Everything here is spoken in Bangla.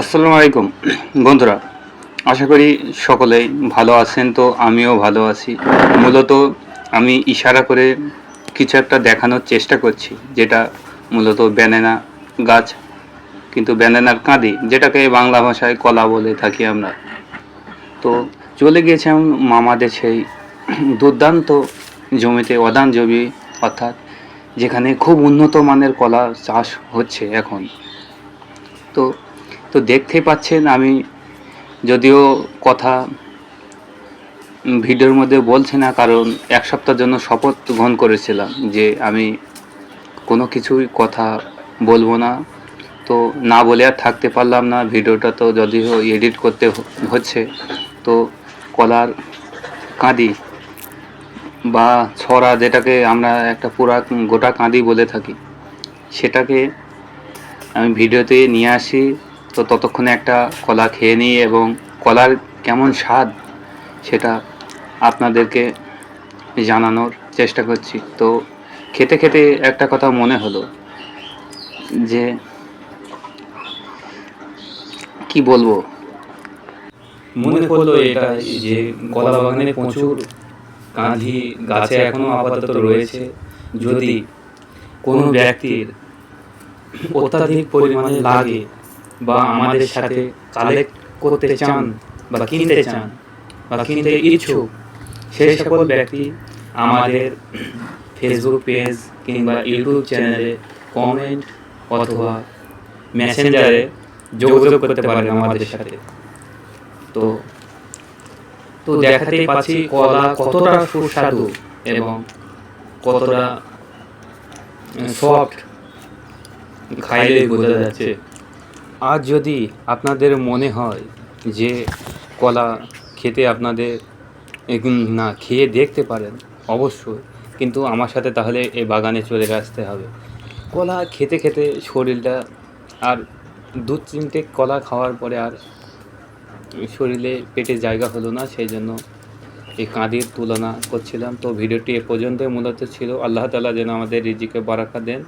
আসসালামু আলাইকুম। বন্ধুরা, আশা করি সকলেই ভালো আছেন তো, আমিও ভালো আছি। মূলত আমি ইশারা করে কিছু একটা দেখানোর চেষ্টা করছি, যেটা মূলত ব্যানানা গাছ, কিন্তু ব্যানানার কাঁদি, যেটাকে বাংলা ভাষায় কলা বলে থাকি আমরা। তো চলে গিয়েছিলাম মামাদের সেই দুর্দান্ত জমিতে অদান জমি, অর্থাৎ যেখানে খুব উন্নত মানের কলা চাষ হচ্ছে এখন। তো তো দেখতে পাচ্ছেন আমি যদিও কথা ভিডিওর মধ্যে বলছি না, কারণ এক সপ্তাহের জন্য শপথ গ্রহণ করেছিলাম যে আমি কোনো কিছুই কথা বলব না। তো না বলে আর থাকতে পারলাম না, ভিডিওটা তো যদিও এডিট করতে হচ্ছে, তো কলার কাঁদি বা ছড়া যেটাকে আমরা একটা পুরা গোটা কাঁদি বলে থাকি, সেটাকে আমি ভিডিওতে নিয়ে আসি। তো ততক্ষণে একটা কলা খেয়ে নিই এবং কলার কেমন স্বাদ সেটা আপনাদেরকে জানানোর চেষ্টা করছি। তো খেতে খেতে একটা কথা মনে হলো যে কি বলব? মনে পড়ল এটা যে কলা বাগানে প্রচুর কাঁধি গাছে এখনও আপাতত রয়েছে। যদি কোনো ব্যক্তির অত্যাধিক পরিমাণে লাগে বা আমাদের সাথে কালেক্ট করতে চান বা কিনতে চান বা কিনতে ইচ্ছুক, সেই সকল ব্যক্তি আমাদের ফেসবুক পেজ কিংবা ইউটিউব চ্যানেলে কমেন্ট অথবা মেসেঞ্জারে যোগাযোগ করতে পারেন আমাদের সাথে। তো তো দেখাতেই পাচ্ছি কলা কতটা সুস্বাদু এবং কতটা সফট খাইলে বোঝা যাচ্ছে। আর যদি আপনাদের মনে হয় যে কলা খেতে আপনাদের না খেয়ে দেখতে পারেন, অবশ্যই। কিন্তু আমার সাথে তাহলে এই বাগানে চলে আসতে হবে। কলা খেতে খেতে শরীরটা আর দু তিনটে কলা খাওয়ার পরে আর শরীরে পেটে জায়গা হলো না, সেই জন্য এই কাঁদির তুলনা করছিলাম। তো ভিডিওটি এ পর্যন্তই মূলত ছিল। আল্লাহ তালা যেন আমাদের রিজিকে বারাকা দেন।